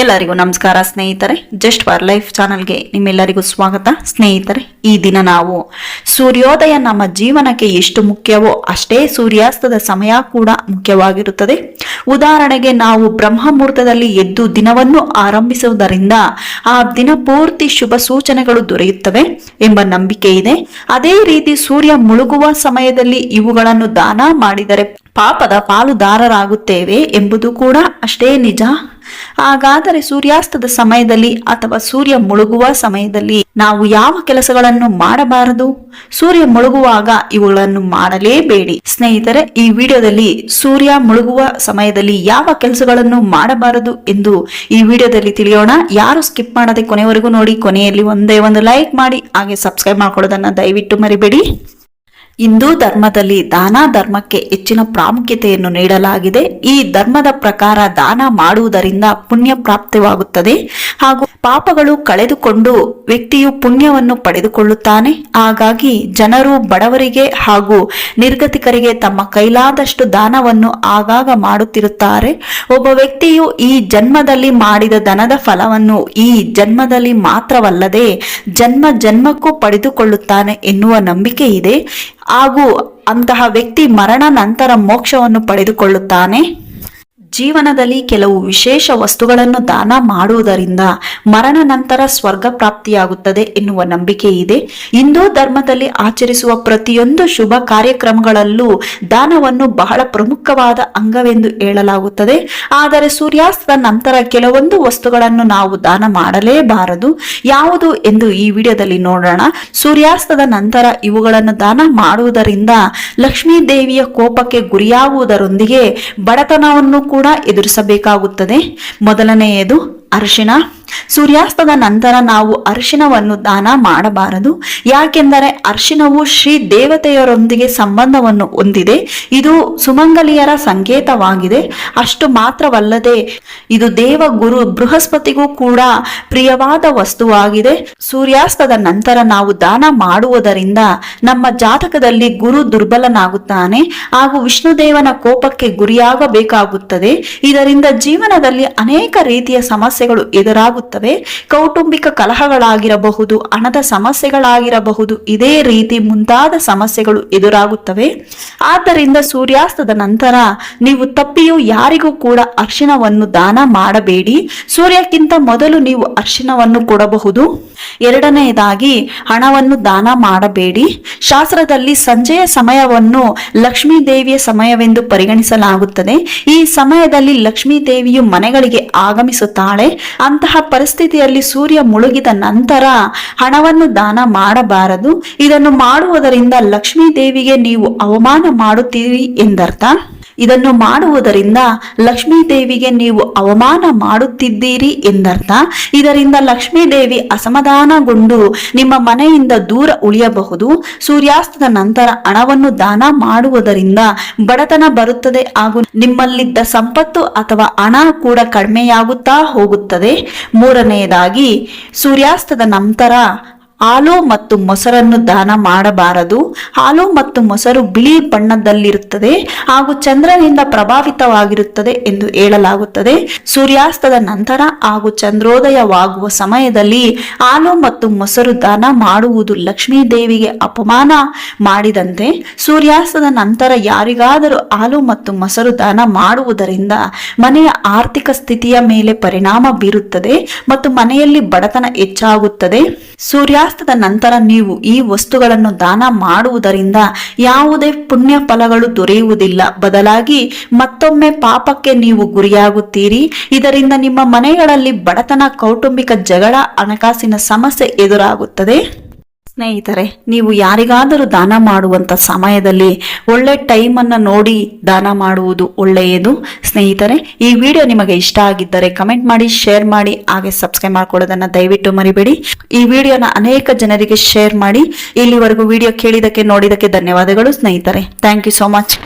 ಎಲ್ಲರಿಗೂ ನಮಸ್ಕಾರ ಸ್ನೇಹಿತರೆ. ಜಸ್ಟ್ ಫಾರ್ ಲೈಫ್ ಚಾನಲ್ಗೆ ನಿಮ್ಮೆಲ್ಲರಿಗೂ ಸ್ವಾಗತ. ಸ್ನೇಹಿತರೆ, ಈ ದಿನ ನಾವು ಸೂರ್ಯೋದಯ ನಮ್ಮ ಜೀವನಕ್ಕೆ ಎಷ್ಟು ಮುಖ್ಯವೋ ಅಷ್ಟೇ ಸೂರ್ಯಾಸ್ತದ ಸಮಯ ಕೂಡ ಮುಖ್ಯವಾಗಿರುತ್ತದೆ. ಉದಾಹರಣೆಗೆ ನಾವು ಬ್ರಹ್ಮಮುಹೂರ್ತದಲ್ಲಿ ಎದ್ದು ದಿನವನ್ನು ಆರಂಭಿಸುವುದರಿಂದ ಆ ದಿನ ಪೂರ್ತಿ ಶುಭ ಸೂಚನೆಗಳು ದೊರೆಯುತ್ತವೆ ಎಂಬ ನಂಬಿಕೆ ಇದೆ. ಅದೇ ರೀತಿ ಸೂರ್ಯ ಮುಳುಗುವ ಸಮಯದಲ್ಲಿ ಇವುಗಳನ್ನು ದಾನ ಮಾಡಿದರೆ ಪಾಪದ ಪಾಲುದಾರರಾಗುತ್ತೇವೆ ಎಂಬುದು ಕೂಡ ಅಷ್ಟೇ ನಿಜ. ಹಾಗಾದರೆ ಸೂರ್ಯಾಸ್ತದ ಸಮಯದಲ್ಲಿ ಅಥವಾ ಸೂರ್ಯ ಮುಳುಗುವ ಸಮಯದಲ್ಲಿ ನಾವು ಯಾವ ಕೆಲಸಗಳನ್ನು ಮಾಡಬಾರದು? ಸೂರ್ಯ ಮುಳುಗುವಾಗ ಇವುಗಳನ್ನು ಮಾಡಲೇಬೇಡಿ. ಸ್ನೇಹಿತರೆ, ಈ ವಿಡಿಯೋದಲ್ಲಿ ಸೂರ್ಯ ಮುಳುಗುವ ಸಮಯದಲ್ಲಿ ಯಾವ ಕೆಲಸಗಳನ್ನು ಮಾಡಬಾರದು ಎಂದು ಈ ವಿಡಿಯೋದಲ್ಲಿ ತಿಳಿಯೋಣ. ಯಾರು ಸ್ಕಿಪ್ ಮಾಡದೆ ಕೊನೆವರೆಗೂ ನೋಡಿ, ಕೊನೆಯಲ್ಲಿ ಒಂದೇ ಒಂದು ಲೈಕ್ ಮಾಡಿ, ಹಾಗೆ ಸಬ್ಸ್ಕ್ರೈಬ್ ಮಾಡ್ಕೊಳ್ಳೋದನ್ನ ದಯವಿಟ್ಟು ಮರಿಬೇಡಿ. ಹಿಂದೂ ಧರ್ಮದಲ್ಲಿ ದಾನ ಧರ್ಮಕ್ಕೆ ಹೆಚ್ಚಿನ ಪ್ರಾಮುಖ್ಯತೆಯನ್ನು ನೀಡಲಾಗಿದೆ. ಈ ಧರ್ಮದ ಪ್ರಕಾರ ದಾನ ಮಾಡುವುದರಿಂದ ಪುಣ್ಯ ಪ್ರಾಪ್ತವಾಗುತ್ತದೆ ಹಾಗೂ ಪಾಪಗಳು ಕಳೆದುಕೊಂಡು ವ್ಯಕ್ತಿಯು ಪುಣ್ಯವನ್ನು ಪಡೆದುಕೊಳ್ಳುತ್ತಾನೆ. ಹಾಗಾಗಿ ಜನರು ಬಡವರಿಗೆ ಹಾಗೂ ನಿರ್ಗತಿಕರಿಗೆ ತಮ್ಮ ಕೈಲಾದಷ್ಟು ದಾನವನ್ನು ಆಗಾಗ ಮಾಡುತ್ತಿರುತ್ತಾರೆ. ಒಬ್ಬ ವ್ಯಕ್ತಿಯು ಈ ಜನ್ಮದಲ್ಲಿ ಮಾಡಿದ ದನದ ಫಲವನ್ನು ಈ ಜನ್ಮದಲ್ಲಿ ಮಾತ್ರವಲ್ಲದೆ ಜನ್ಮ ಜನ್ಮಕ್ಕೂ ಪಡೆದುಕೊಳ್ಳುತ್ತಾನೆ ಎನ್ನುವ ನಂಬಿಕೆ ಇದೆ. ಹಾಗೂ ಅಂತಹ ವ್ಯಕ್ತಿ ಮರಣ ನಂತರ ಮೋಕ್ಷವನ್ನು ಪಡೆದುಕೊಳ್ಳುತ್ತಾನೆ? ಜೀವನದಲ್ಲಿ ಕೆಲವು ವಿಶೇಷ ವಸ್ತುಗಳನ್ನು ದಾನ ಮಾಡುವುದರಿಂದ ಮರಣ ನಂತರ ಸ್ವರ್ಗ ಪ್ರಾಪ್ತಿಯಾಗುತ್ತದೆ ಎನ್ನುವ ನಂಬಿಕೆ ಇದೆ. ಹಿಂದೂ ಧರ್ಮದಲ್ಲಿ ಆಚರಿಸುವ ಪ್ರತಿಯೊಂದು ಶುಭ ಕಾರ್ಯಕ್ರಮಗಳಲ್ಲೂ ದಾನವನ್ನು ಬಹಳ ಪ್ರಮುಖವಾದ ಅಂಗವೆಂದು ಹೇಳಲಾಗುತ್ತದೆ. ಆದರೆ ಸೂರ್ಯಾಸ್ತದ ನಂತರ ಕೆಲವೊಂದು ವಸ್ತುಗಳನ್ನು ನಾವು ದಾನ ಮಾಡಲೇಬಾರದು. ಯಾವುದು ಎಂದು ಈ ವಿಡಿಯೋದಲ್ಲಿ ನೋಡೋಣ. ಸೂರ್ಯಾಸ್ತದ ನಂತರ ಇವುಗಳನ್ನು ದಾನ ಮಾಡುವುದರಿಂದ ಲಕ್ಷ್ಮೀ ದೇವಿಯ ಕೋಪಕ್ಕೆ ಗುರಿಯಾಗುವುದರೊಂದಿಗೆ ಬಡತನವನ್ನು ಕೂಡ ಎದುರಿಸಬೇಕಾಗುತ್ತದೆ. ಮೊದಲನೆಯದು ಅರಿಶಿಣ ಸೂರ್ಯಾಸ್ತದ ನಂತರ ನಾವು ಅರಿಶಿಣವನ್ನು ದಾನ ಮಾಡಬಾರದು. ಯಾಕೆಂದರೆ ಅರಿಶಿಣವು ಶ್ರೀ ದೇವತೆಯರೊಂದಿಗೆ ಸಂಬಂಧವನ್ನು ಹೊಂದಿದೆ. ಇದು ಸುಮಂಗಲಿಯರ ಸಂಕೇತವಾಗಿದೆ. ಅಷ್ಟು ಮಾತ್ರವಲ್ಲದೆ ಇದು ದೇವ ಗುರು ಬೃಹಸ್ಪತಿಗೂ ಕೂಡ ಪ್ರಿಯವಾದ ವಸ್ತುವಾಗಿದೆ. ಸೂರ್ಯಾಸ್ತದ ನಂತರ ನಾವು ದಾನ ಮಾಡುವುದರಿಂದ ನಮ್ಮ ಜಾತಕದಲ್ಲಿ ಗುರು ದುರ್ಬಲನಾಗುತ್ತಾನೆ. ಹಾಗೂ ವಿಷ್ಣುದೇವನ ಕೋಪಕ್ಕೆ ಗುರಿಯಾಗಬೇಕಾಗುತ್ತದೆ. ಇದರಿಂದ ಜೀವನದಲ್ಲಿ ಅನೇಕ ರೀತಿಯ ಸಮಸ್ಯೆಗಳು ಎದುರಾಗುತ್ತವೆ ಕೌಟುಂಬಿಕ ಕಲಹಗಳಾಗಿರಬಹುದು, ಹಣದ ಸಮಸ್ಯೆಗಳಾಗಿರಬಹುದು, ಇದೇ ರೀತಿ ಮುಂತಾದ ಸಮಸ್ಯೆಗಳು ಎದುರಾಗುತ್ತವೆ. ಆದ್ದರಿಂದ ಸೂರ್ಯಾಸ್ತದ ನಂತರ ನೀವು ತಪ್ಪಿಯೂ ಯಾರಿಗೂ ಕೂಡ ಅರ್ಶಿಣವನ್ನು ದಾನ ಮಾಡಬೇಡಿ. ಸೂರ್ಯಕ್ಕಿಂತ ಮೊದಲು ನೀವು ಅರ್ಶಿಣವನ್ನು ಕೊಡಬಹುದು. ಎರಡನೆಯದಾಗಿ ಹಣವನ್ನು ದಾನ ಮಾಡಬೇಡಿ. ಶಾಸ್ತ್ರದಲ್ಲಿ ಸಂಜೆಯ ಸಮಯವನ್ನು ಲಕ್ಷ್ಮೀ ದೇವಿಯ ಸಮಯವೆಂದು ಪರಿಗಣಿಸಲಾಗುತ್ತದೆ. ಈ ಸಮಯದಲ್ಲಿ ಲಕ್ಷ್ಮೀ ದೇವಿಯು ಮನೆಗಳಿಗೆ ಆಗಮಿಸುತ್ತಾಳೆ. ಅಂತಹ ಪರಿಸ್ಥಿತಿಯಲ್ಲಿ ಸೂರ್ಯ ಮುಳುಗಿದ ನಂತರ ಹಣವನ್ನು ದಾನ ಮಾಡಬಾರದು. ಇದನ್ನು ಮಾಡುವುದರಿಂದ ಲಕ್ಷ್ಮೀ ದೇವಿಗೆ ನೀವು ಅವಮಾನ ಮಾಡುತ್ತೀರಿ ಎಂದರ್ಥ. ಇದನ್ನು ಮಾಡುವುದರಿಂದ ಲಕ್ಷ್ಮೀ ದೇವಿಗೆ ನೀವು ಅವಮಾನ ಮಾಡುತ್ತಿದ್ದೀರಿ ಎಂದರ್ಥ. ಇದರಿಂದ ಲಕ್ಷ್ಮೀ ದೇವಿ ಅಸಮಾಧಾನಗೊಂಡು ನಿಮ್ಮ ಮನೆಯಿಂದ ದೂರ ಉಳಿಯಬಹುದು. ಸೂರ್ಯಾಸ್ತದ ನಂತರ ಹಣವನ್ನು ದಾನ ಮಾಡುವುದರಿಂದ ಬಡತನ ಬರುತ್ತದೆ ಹಾಗೂ ನಿಮ್ಮಲ್ಲಿದ್ದ ಸಂಪತ್ತು ಅಥವಾ ಹಣ ಕೂಡ ಕಡಿಮೆಯಾಗುತ್ತಾ ಹೋಗುತ್ತದೆ. ಮೂರನೆಯದಾಗಿ ಸೂರ್ಯಾಸ್ತದ ನಂತರ ಹಾಲು ಮತ್ತು ಮೊಸರನ್ನು ದಾನ ಮಾಡಬಾರದು. ಹಾಲು ಮತ್ತು ಮೊಸರು ಬಿಳಿ ಬಣ್ಣದಲ್ಲಿರುತ್ತದೆ ಹಾಗೂ ಚಂದ್ರನಿಂದ ಪ್ರಭಾವಿತವಾಗಿರುತ್ತದೆ ಎಂದು ಹೇಳಲಾಗುತ್ತದೆ. ಸೂರ್ಯಾಸ್ತದ ನಂತರ ಹಾಗೂ ಚಂದ್ರೋದಯವಾಗುವ ಸಮಯದಲ್ಲಿ ಹಾಲು ಮತ್ತು ಮೊಸರು ದಾನ ಮಾಡುವುದು ಲಕ್ಷ್ಮೀ ದೇವಿಗೆ ಅಪಮಾನ ಮಾಡಿದಂತೆ. ಸೂರ್ಯಾಸ್ತದ ನಂತರ ಯಾರಿಗಾದರೂ ಹಾಲು ಮತ್ತು ಮೊಸರು ದಾನ ಮಾಡುವುದರಿಂದ ಮನೆಯ ಆರ್ಥಿಕ ಸ್ಥಿತಿಯ ಮೇಲೆ ಪರಿಣಾಮ ಬೀರುತ್ತದೆ ಮತ್ತು ಮನೆಯಲ್ಲಿ ಬಡತನ ಹೆಚ್ಚಾಗುತ್ತದೆ. ಸೂರ್ಯಾಸ್ತದ ನಂತರ ನೀವು ಈ ವಸ್ತುಗಳನ್ನು ದಾನ ಮಾಡುವುದರಿಂದ ಯಾವುದೇ ಪುಣ್ಯ ಫಲಗಳು ದೊರೆಯುವುದಿಲ್ಲ. ಬದಲಾಗಿ ಮತ್ತೊಮ್ಮೆ ಪಾಪಕ್ಕೆ ನೀವು ಗುರಿಯಾಗುತ್ತೀರಿ. ಇದರಿಂದ ನಿಮ್ಮ ಮನೆಗಳಲ್ಲಿ ಬಡತನ, ಕೌಟುಂಬಿಕ ಜಗಳ, ಹಣಕಾಸಿನ ಸಮಸ್ಯೆ ಎದುರಾಗುತ್ತದೆ. ಸ್ನೇಹಿತರೆ, ನೀವು ಯಾರಿಗಾದರೂ ದಾನ ಮಾಡುವಂತ ಸಮಯದಲ್ಲಿ ಒಳ್ಳೆ ಟೈಮ್ ಅನ್ನ ನೋಡಿ ದಾನ ಮಾಡುವುದು ಒಳ್ಳೆಯದು. ಸ್ನೇಹಿತರೆ, ಈ ವಿಡಿಯೋ ನಿಮಗೆ ಇಷ್ಟ ಆಗಿದ್ದರೆ ಕಮೆಂಟ್ ಮಾಡಿ ಶೇರ್ ಮಾಡಿ, ಹಾಗೆ ಸಬ್ಸ್ಕ್ರೈಬ್ ಮಾಡ್ಕೊಳ್ಳೋದನ್ನ ದಯವಿಟ್ಟು ಮರಿಬೇಡಿ. ಈ ವಿಡಿಯೋನ ಅನೇಕ ಜನರಿಗೆ ಶೇರ್ ಮಾಡಿ. ಇಲ್ಲಿವರೆಗೂ ವಿಡಿಯೋ ಕೇಳಿದಕ್ಕೆ ನೋಡಿದಕ್ಕೆ ಧನ್ಯವಾದಗಳು ಸ್ನೇಹಿತರೆ. Thank you so much